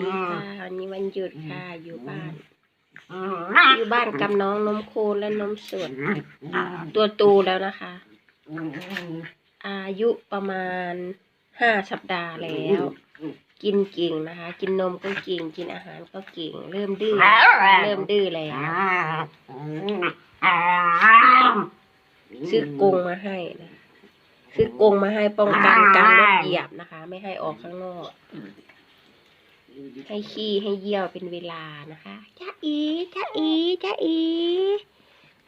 ดีค่ะวันนี้วันหยุดค่ะ อยู่บ้าน อยู่บ้านกับน้องนมโคนและนมสดตัวโตแล้วนะคะ อายุประมาณห้าสัปดาห์แล้ว กินเก่งนะคะ กินนมก็เก่งกินอาหารก็เก่ง เริ่มดื้อเริ่มดื้อแล้วซื้อกงมาให้นะซื้อกงมาให้ป้องกันการรถเหยียบนะคะ ไม่ให้ออกข้างนอก ให้ขี้ให้เยี่ยวเป็นเวลานะคะจ้าอีจ้าอีจ้าอี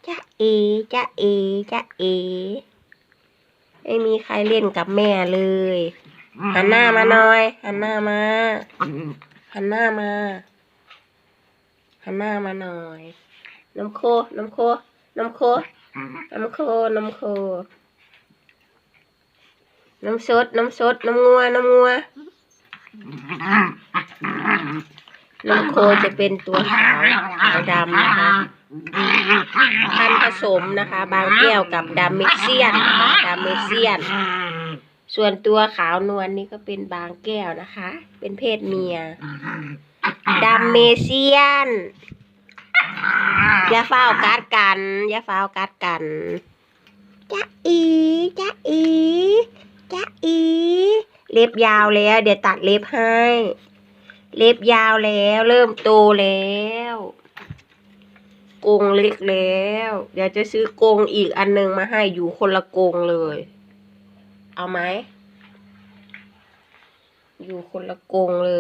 จ้าเอจ้าเอจ้าเอไม่มีใครเล่นกับแม่เลยหันหน้ามาหน่อยหันหน้ามาหันหน้ามาหันหน้ามาหน่อยน้ำโค น้ำโค น้ำโค น้ำโค น้ำโค น้ำสดน้ำสดน้ำงัว น้ำงัว น้ำโคจะเป็นตัวขาวขาวดำนะคะพันผสมนะคะ บางแก้วกับดำเมเซียนนะคะดำเมเซียน ส่วนตัวขาวนวลนี่ก็เป็นบางแก้วนะคะ เป็นเพศเมียดำเมเซียน อย่าเฝ้ากัดกัน อย่าเฝ้ากัดกันจ๊ะอีจ๊ะอีจ๊ะอี เล็บยาวแล้ว เดี๋ยวตัดเล็บให้ เล็บยาวแล้ว เริ่มโตแล้วกรงเล็กแล้ว เดี๋ยวจะซื้อกงอีกอันหนึงมาให้อยู่คนละกรงเลย เอาไหม อยู่คนละกรงเล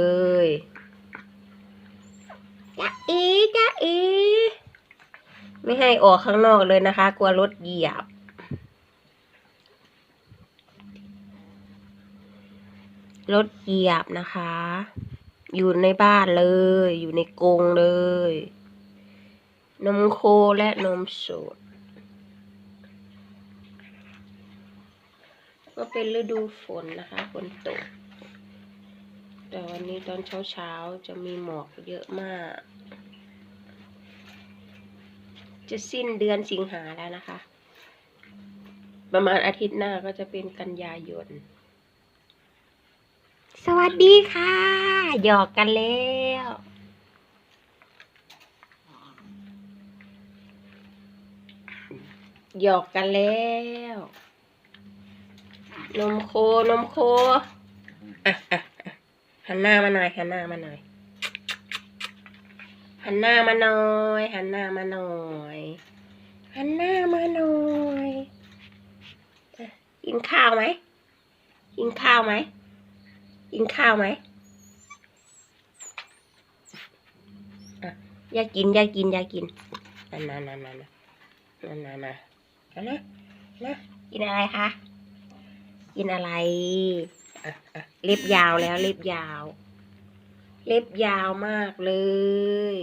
ยจ๊ะอีจ๊ะอีไม่ให้ออกข้างนอกเลยนะคะ กลัวรถเหยียบ รถเหยียบนะคะ อยู่ในบ้านเลย อยู่ในกรงเลย นมโคและนมสด ก็เป็นฤดูฝนนะคะฝนตก แต่วันนี้ตอนเช้าเช้าๆจะมีหมอกเยอะมาก จะสิ้นเดือนสิงหาแล้วนะคะ ประมาณอาทิตย์หน้าก็จะเป็นกันยายน สวัสดีค่ะ หยอกกันแล้วหยอกกันแล้ว นมโคนมโคอะอะอะหันหน้ามาหน่อยหันหน้ามาหน่อยหันหน้ามาหน่อยหันหน้ามาหน่อยหันหน้ามาหน่อยกินข้าวไหมกินข้าวไหม กินข้าวไหมอยากกินอยากกินอยากกินนั่นนั่นนั่นนั่นนั่นนั่นนั่นนะนะกินอะไรคะ กินอะไรเล็บยาวแล้วเล็บยาว เล็บยาวมากเลย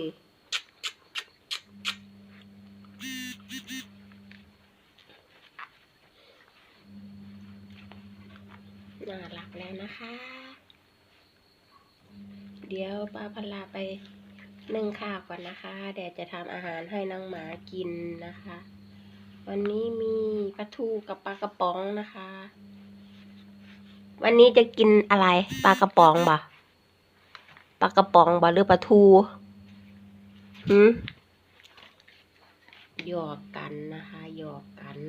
น่ารักแล้วนะคะ เดี๋ยวป้าพลาไปนึ่งข้าวก่อนนะคะเดี๋ยวจะทำอาหารให้น้องหมากินนะคะ วันนี้มีปลาทูกับปลากระป๋องนะคะ วันนี้จะกินอะไรปลากระป๋องบ่ปลากระป๋องบ่หรือปลาทูหืมหยอกกันนะคะหยอกกัน